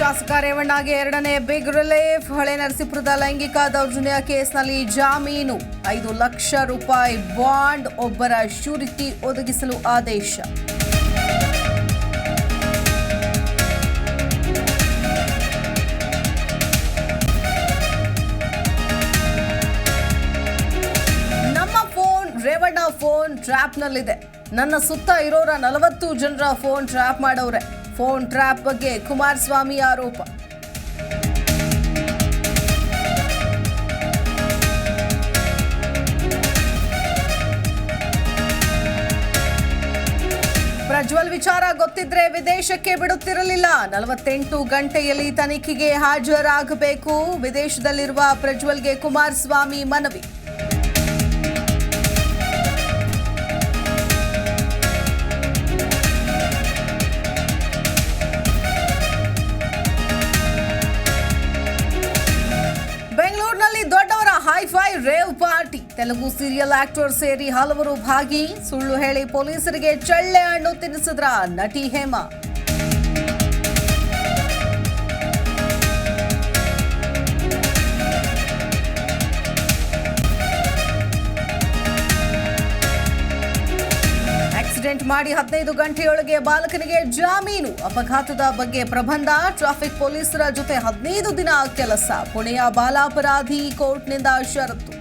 ಶಾಸಕ ರೇವಣ್ಣಗೆ ಎರಡನೇ big relief ಹಳೆ ನರಸೀಪುರದ ಲೈಂಗಿಕ ದೌರ್ಜನ್ಯ ಕೇಸ್ನಲ್ಲಿ ಜಾಮೀನು. ಐದು ಲಕ್ಷ ರೂಪಾಯಿ ಬಾಂಡ್ ಒಬ್ಬರ ಶ್ಯೂರಿಟಿ ಒದಗಿಸಲು ಆದೇಶ. ನಮ್ಮ ಫೋನ್ ರೇವಣ್ಣ ಫೋನ್ ಟ್ರ್ಯಾಪ್ನಲ್ಲಿದೆ ನನ್ನ ಸುತ್ತ ಇರೋರ ನಲವತ್ತು ಜನರ ಫೋನ್ ಟ್ರ್ಯಾಪ್ ಮಾಡವ್ರೆ. ಫೋನ್ ಟ್ರ್ಯಾಪ್ ಬಗ್ಗೆ ಕುಮಾರಸ್ವಾಮಿ ಆರೋಪ. ಪ್ರಜ್ವಲ್ ವಿಚಾರ ಗೊತ್ತಿದ್ರೆ ವಿದೇಶಕ್ಕೆ ಬಿಡುತ್ತಿರಲಿಲ್ಲ. ನಲವತ್ತೆಂಟು ಗಂಟೆಯಲ್ಲಿ ತನಿಖೆಗೆ ಹಾಜರಾಗಬೇಕು. ವಿದೇಶದಲ್ಲಿರುವ ಪ್ರಜ್ವಲ್ಗೆ ಕುಮಾರಸ್ವಾಮಿ ಮನವಿ. Hi fi rave party. Telugu serial actor ಸೇರಿ ಹಲವರು ಭಾಗಿ. ಸುಳ್ಳು ಹೇಳಿ ಪೊಲೀಸರಿಗೆ ಚಳ್ಳೆ ಹಣ್ಣು ತಿನ್ನಿಸಿದ್ರ ನಟಿ ಹೇಮಾ. ಆಕ್ಸಿಡೆಂಟ್ ಮಾಡಿ ಹದಿನೈದು ಗಂಟೆಯೊಳಗೆ ಬಾಲಕನಿಗೆ ಜಾಮೀನು. ಅಪಘಾತದ ಬಗ್ಗೆ ಪ್ರಬಂಧ, ಟ್ರಾಫಿಕ್ ಪೊಲೀಸರ ಜೊತೆ ಹದಿನೈದು ದಿನ ಕೆಲಸ. ಪುಣೆಯ ಬಾಲಾಪರಾಧಿ ಕೋರ್ಟ್ನಿಂದ ಷರತ್ತು.